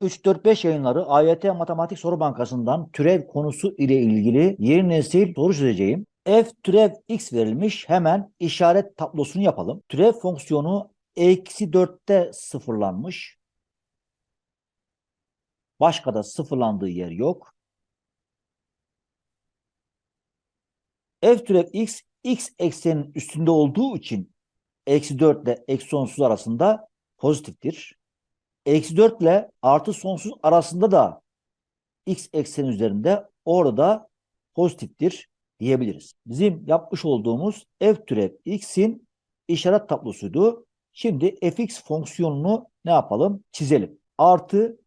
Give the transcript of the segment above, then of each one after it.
3-4-5 yayınları AYT Matematik Soru Bankası'ndan türev konusu ile ilgili yeni nesil soru çözeceğim. F türev x verilmiş. Hemen işaret tablosunu yapalım. Türev fonksiyonu eksi 4'te sıfırlanmış. Başka da sıfırlandığı yer yok. F türev x, x eksenin üstünde olduğu için eksi 4 ile eksi sonsuz arasında pozitiftir. Eksi 4 ile artı sonsuz arasında da x eksenin üzerinde orada pozitiftir diyebiliriz. Bizim yapmış olduğumuz f türev x'in işaret tablosuydu. Şimdi fx fonksiyonunu ne yapalım? Çizelim. Artı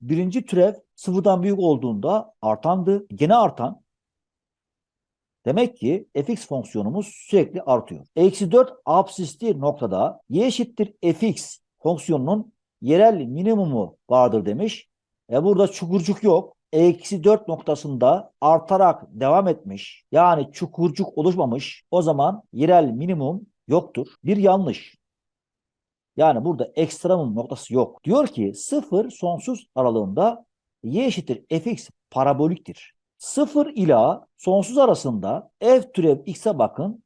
birinci türev sıfırdan büyük olduğunda artandı. Gene artan. Demek ki fx fonksiyonumuz sürekli artıyor. Eksi 4 absisli noktada y eşittir fx fonksiyonunun yerel minimumu vardır demiş. E burada çukurcuk yok. Eksi 4 noktasında artarak devam etmiş. Yani çukurcuk oluşmamış. O zaman yerel minimum yoktur. Bir yanlış. Yani burada ekstremum noktası yok. Diyor ki 0 sonsuz aralığında y eşittir fx paraboliktir. 0 ila sonsuz arasında f türev x'e bakın.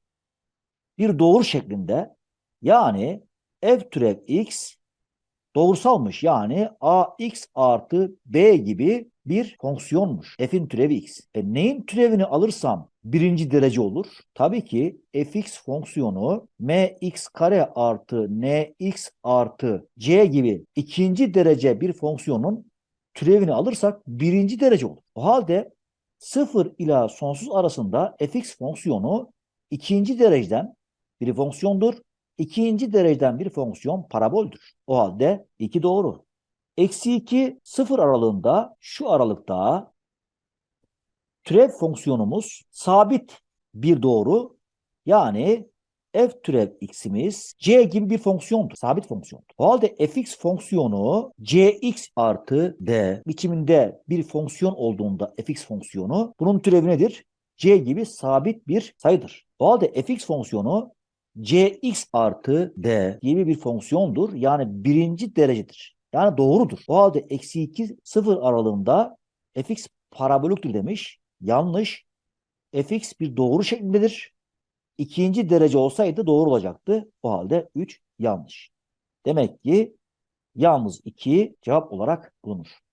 Bir doğru şeklinde. Yani f türev x doğrusalmış. Yani ax artı b gibi bir fonksiyonmuş. F'in türevi x. E neyin türevini alırsam birinci derece olur? Tabii ki fx fonksiyonu mx kare artı nx artı c gibi ikinci derece bir fonksiyonun türevini alırsak birinci derece olur. O halde 0 ila sonsuz arasında fx fonksiyonu ikinci dereceden bir fonksiyondur. İkinci dereceden bir fonksiyon paraboldür. O halde 2 doğru. Eksi 2 0 aralığında şu aralıkta türev fonksiyonumuz sabit bir doğru. Yani f türev x'imiz c gibi bir fonksiyondur. Sabit fonksiyondur. O halde fx fonksiyonu cx artı d biçiminde bir fonksiyon olduğunda fx fonksiyonu bunun türevi nedir? c gibi sabit bir sayıdır. O halde fx fonksiyonu cx artı d gibi bir fonksiyondur. Yani birinci derecedir. Yani doğrudur. O halde eksi 2 sıfır aralığında fx paraboliktir demiş. Yanlış. fx bir doğru şeklindedir. İkinci derece olsaydı doğru olacaktı. O halde 3 yanlış. Demek ki yalnız 2 cevap olarak bulunur.